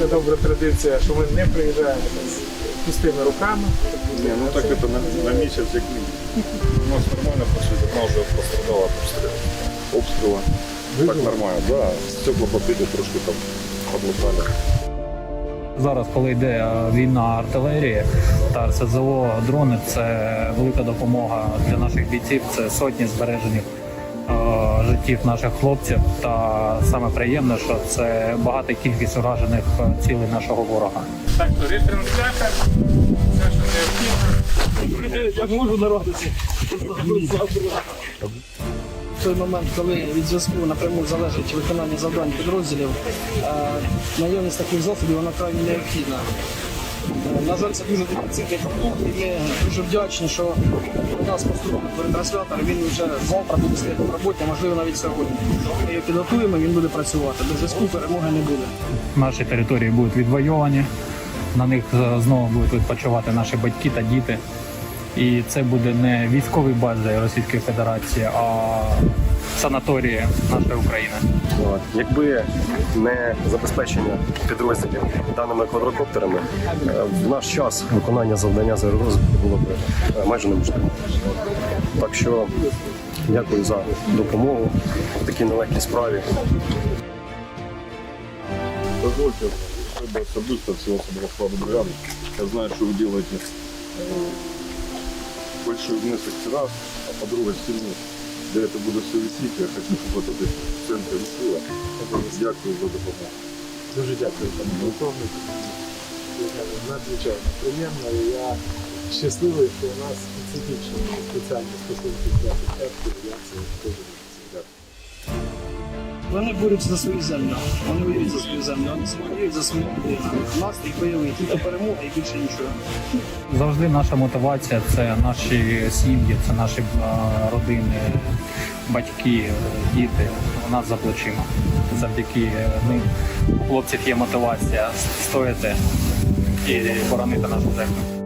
Це добра традиція, що ми не приїжджаємо з пустими руками. Не, ну так это на, на месяц як мінімум. У нас нормально пошли, вона вже пострадала обстрілу. Обстріла. Так нормально, да. Стекла побили, трошки там подлутали. Зараз, коли йде е, війна артилерії та РСЗО, дрони це велика допомога для наших бійців. Це сотні збережених е, життів наших хлопців. Та саме приємне, що це багата кількість уражених е, цілей нашого ворога. Так, то ретрансляція, все, що необхідно. Як можу народитися? В той момент, коли від зв'язку напряму залежить виконання завдань підрозділів, е, наявність таких засобів вона крайне необхідна. Е, На жаль, це дуже дефіцитний продукт, і ми дуже вдячні, що у нас поступив перетранслятор. він вже завтра буде стояти в роботі, можливо навіть сьогодні. Ми його підготуємо, він буде працювати. Без зв'язку перемоги не буде. Наші території будуть відвойовані, на них е, знову будуть відпочивати наші батьки та діти. І це буде не військові бази Російської Федерації, а санаторії нашої України. От. Якби не забезпечення підрозділів даними квадрокоптерами, е, в наш час виконання завдання з аеророзвитку було б е, майже неможливо. Так що дякую за допомогу в такій нелегкій справі. Позвольте, чтобы особисто всего Сабрахлава бригады. Я знаю, что вы делаете э, большой внесок раз, а по другой стороне. Де це буде все висіти, я хочу, щоб десь в центрі висіло. Дякую за допомогу. Дуже дякую, пане полковнику. Надзвичайно приємно. І я щасливий, що у нас специфічні спеціальні стосунки для захисту. Я це дуже. Вони борються за свою землю. Вони воюють за свою землю, вони воюють за свою людину. Настрій бойовий, тільки перемога і більше нічого. Завжди наша мотивація це наші сім'ї, це наші родини, батьки, діти. У нас за плечима. Завдяки е, ним у хлопців є мотивація стояти і боронити нашу землю.